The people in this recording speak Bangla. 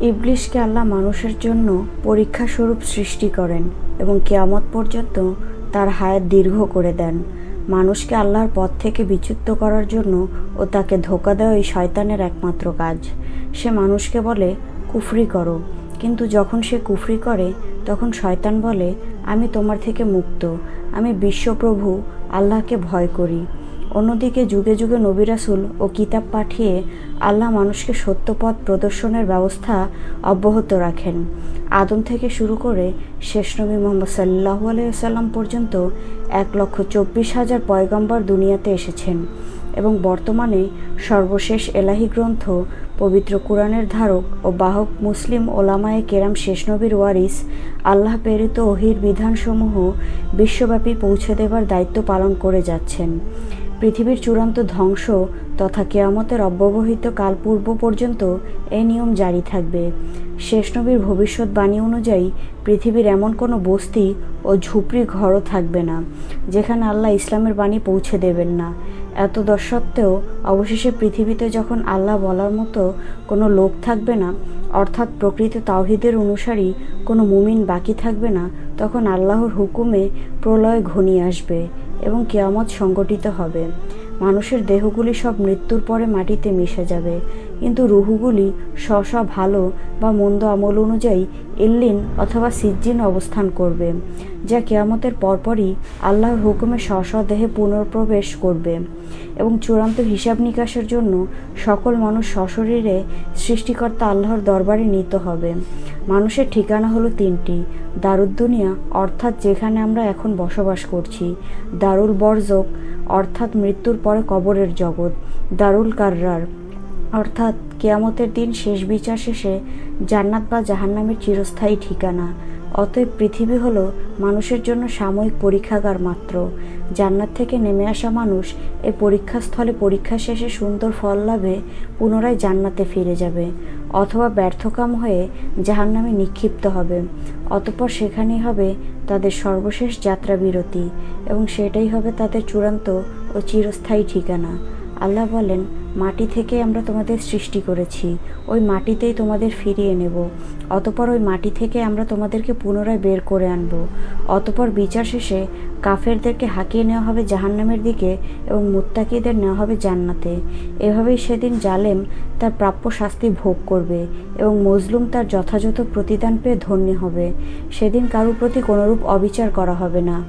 ইবলিশকে আল্লাহ মানুষের জন্য পরীক্ষা স্বরূপ সৃষ্টি করেন এবং কেয়ামত পর্যন্ত তার হায়াত দীর্ঘ করে দেন। মানুষকে আল্লাহর পথ থেকে বিচ্যুত করার জন্য ও তাকে ধোকা দেওয়া এই শয়তানের একমাত্র কাজ। সে মানুষকে বলে, কুফরি করো। কিন্তু যখন সে কুফরি করে, তখন শয়তান বলে, আমি তোমার থেকে মুক্ত। আমি বিশ্বপ্রভু, আল্লাহকে ভয় করি। অন্যদিকে যুগে যুগে নবী রাসূল ও কিতাব পাঠিয়ে আল্লাহ মানুষকে সত্যপথ প্রদর্শনের ব্যবস্থা অব্যাহত রাখেন। আদম থেকে শুরু করে শেষ নবী মোহাম্মদ সাল্লাহু আলাইসাল্লাম পর্যন্ত এক লক্ষ চব্বিশ হাজার পয়গম্বর দুনিয়াতে এসেছেন এবং বর্তমানে সর্বশেষ এলাহি গ্রন্থ, পবিত্র কোরআনের ধারক ও বাহক মুসলিম ওলামায়ে কেরাম শেষ নবীর ওয়ারিস, আল্লাহ প্রেরিত ওহির বিধানসমূহ বিশ্বব্যাপী পৌঁছে দেবার দায়িত্ব পালন করে যাচ্ছেন। পৃথিবীর চূড়ান্ত ধ্বংস তথা কেয়ামতের অব্যবহিত কাল পূর্ব পর্যন্ত এ নিয়ম জারি থাকবে। শেষ নবীর ভবিষ্যৎবাণী অনুযায়ী পৃথিবীর এমন কোনো বস্তি ও ঝুপড়ি ঘরও থাকবে না, যেখানে আল্লাহ ইসলামের বাণী পৌঁছে দেবেন না। এত সত্ত্বেও অবশেষে পৃথিবীতে যখন আল্লাহ বলার মতো কোনো লোক থাকবে না, অর্থাৎ প্রকৃত তাওহিদের অনুসারী কোনো মুমিন বাকি থাকবে না, তখন আল্লাহর হুকুমে প্রলয় ঘনিয়ে আসবে। এবং কেয়ামত সংগঠিত হবে। মানুষের দেহগুলি সব মৃত্যুর পরে মাটিতে মিশে যাবে। কিন্তু রুহুগুলি স্ব স্ব ভালো বা মন্দ আমল অনুযায়ী ইল্লিন অথবা সিজ্জিন অবস্থান করবে, যা কেয়ামতের পরপরই আল্লাহর হুকুমে স্ব স্ব দেহে পুনর্প্রবেশ করবে এবং চূড়ান্ত হিসাব নিকাশের জন্য সকল মানুষ সশরীরে সৃষ্টিকর্তা আল্লাহর দরবারে নিত হবে। মানুষের ঠিকানা হলো তিনটি দারুদ্দুনিয়া অর্থাৎ যেখানে আমরা এখন বসবাস করছি দারুল বরজক, অর্থাৎ মৃত্যুর পরে কবরের জগৎ, দারুল কার্রার। অর্থাৎ কেয়ামতের দিন শেষ বিচার শেষে জান্নাত বা জাহান্নামের চিরস্থায়ী ঠিকানা। অতএব পৃথিবী হলো মানুষের জন্য সাময়িক পরীক্ষাগার মাত্র। জান্নাত থেকে নেমে আসা মানুষ এ পরীক্ষাস্থলে পরীক্ষা শেষে সুন্দর ফল লাভে পুনরায় জান্নাতে ফিরে যাবে, অথবা ব্যর্থকাম হয়ে জাহান্নামে নিক্ষিপ্ত হবে। অতপর সেখানেই হবে তাদের সর্বশেষ যাত্রা বিরতি এবং সেটাই হবে তাদের চূড়ান্ত ও চিরস্থায়ী ঠিকানা। আল্লাহ বলেন মাটি থেকে আমরা তোমাদের সৃষ্টি করেছি। ওই মাটিতেই তোমাদের ফিরিয়ে নেব। অতপর ওই মাটি থেকে আমরা তোমাদেরকে পুনরায় বের করে আনব। অতপর বিচার শেষে কাফেরদেরকে হাঁকিয়ে নেওয়া হবে জাহান্নামের দিকে এবং মুত্তাকিদের নেওয়া হবে জান্নাতে। এভাবেই সেদিন জালেম তার প্রাপ্য শাস্তি ভোগ করবে এবং মজলুম তার যথাযথ প্রতিদান পেয়ে ধন্য হবে। সেদিন কারুর প্রতি কোনোরূপ অবিচার করা হবে না।